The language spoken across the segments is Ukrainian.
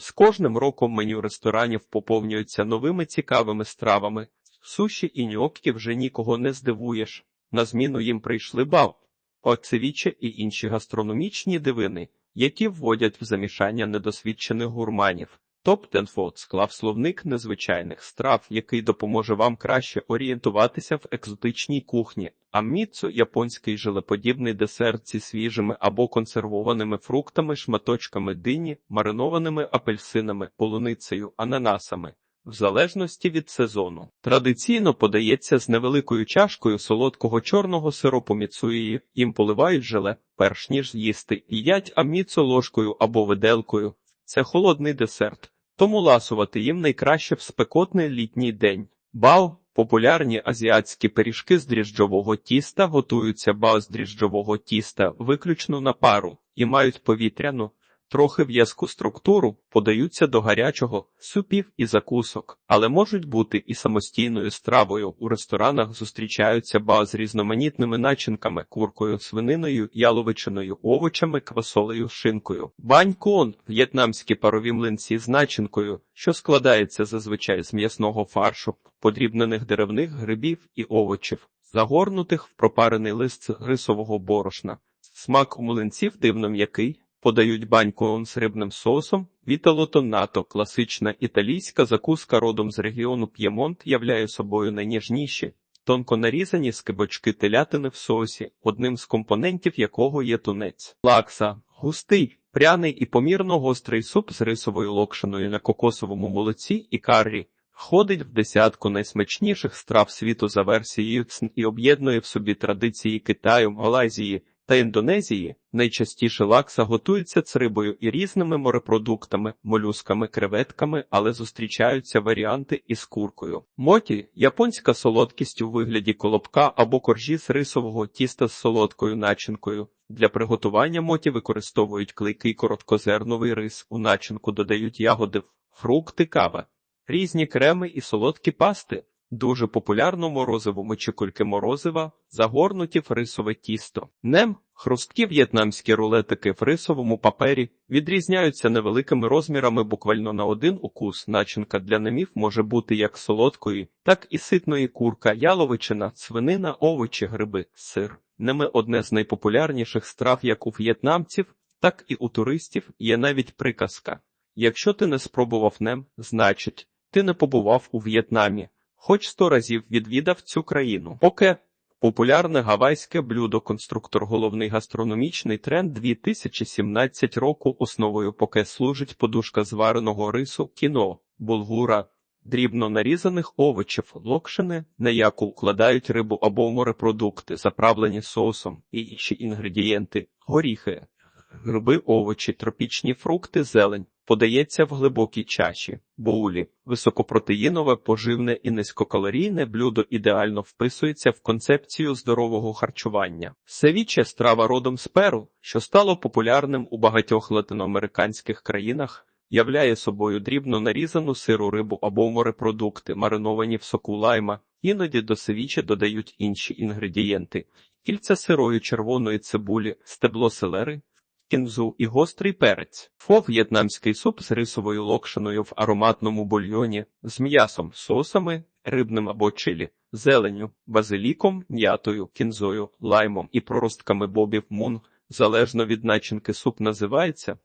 З кожним роком меню ресторанів поповнюється новими цікавими стравами. Суші і ньоккі вже нікого не здивуєш. На зміну їм прийшли бав, оцевіче і інші гастрономічні дивини, які вводять в замішання недосвідчених гурманів. Топ Денфот склав словник незвичайних страв, який допоможе вам краще орієнтуватися в екзотичній кухні. А міцу – японський желеподібний десерт зі свіжими або консервованими фруктами, шматочками дині, маринованими апельсинами, полуницею, ананасами. В залежності від сезону. Традиційно подається з невеликою чашкою солодкого чорного сиропу міцуї, їм поливають желе, перш ніж з'їсти, їдять аміцо ложкою або виделкою. Це холодний десерт, тому ласувати їм найкраще в спекотний літній день. Бао – популярні азіатські пиріжки з дріжджового тіста готуються бао з дріжджового тіста виключно на пару і мають повітряну, трохи в'язку структуру, подаються до гарячого, супів і закусок, але можуть бути і самостійною стравою. У ресторанах зустрічаються бао з різноманітними начинками, куркою, свининою, яловичиною, овочами, квасолею, шинкою. Банькон – в'єтнамські парові млинці з начинкою, що складається зазвичай з м'ясного фаршу, подрібнених деревних грибів і овочів, загорнутих в пропарений лист рисового борошна. Смак у млинців дивно м'який, Подають банькон з рибним соусом. Вітало тонато, класична італійська закуска родом з регіону П'ємонт являє собою найніжніші, тонко нарізані скибочки телятини в соусі, одним з компонентів якого є тунець. Лакса густий, пряний і помірно гострий суп з рисовою локшиною на кокосовому молоці і каррі. Входить в десятку найсмачніших страв світу за версією ЦН і об'єднує в собі традиції Китаю, Малайзії та Індонезії. Найчастіше лакса готується з рибою і різними морепродуктами, молюсками, креветками, але зустрічаються варіанти із куркою. Моті японська солодкість у вигляді колобка або коржі з рисового тіста з солодкою начинкою. Для приготування моті використовують клейкий короткозерновий рис, у начинку додають ягоди, фрукти, кава, різні креми і солодкі пасти. Дуже популярно морозиво мочекульки морозива, загорнуті в рисове тісто. Нем хрусткі в'єтнамські рулетики в рисовому папері відрізняються невеликими розмірами буквально на один укус. Начинка для немів може бути як солодкої, так і ситної курка, яловичина, свинина, овочі, гриби, сир. Ними одне з найпопулярніших страв як у в'єтнамців, так і у туристів є навіть приказка. Якщо ти не спробував нем, значить, ти не побував у В'єтнамі хоч сто разів відвідав цю країну. Поке популярне гавайське блюдо, конструктор головний гастрономічний тренд 2017 року. Основою поке служить подушка звареного рису, кіно, булгура. Дрібно нарізаних овочів, локшини, на яку укладають рибу або морепродукти, заправлені соусом і інші інгредієнти, горіхи, гриби, овочі, тропічні фрукти, зелень, подається в глибокій чаші, боулі. Високопротеїнове, поживне і низькокалорійне блюдо ідеально вписується в концепцію здорового харчування. Севіче страва родом з Перу, що стало популярним у багатьох латиноамериканських країнах. Являє собою дрібно нарізану сиру рибу або морепродукти, мариновані в соку лайма, іноді до севіче додають інші інгредієнти: кільця сирої червоної цибулі, стебло селери, кінзу і гострий перець, фо в'єтнамський суп з рисовою локшиною в ароматному бульйоні, з м'ясом, сосами, рибним або чилі, зеленю, базиліком, м'ятою, кінзою, лаймом і проростками бобів мун, залежно від начинки суп називається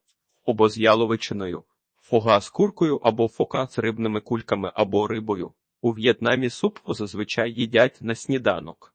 або з яловичиною, фога з куркою або фока з рибними кульками або рибою. У В'єтнамі суп зазвичай їдять на сніданок.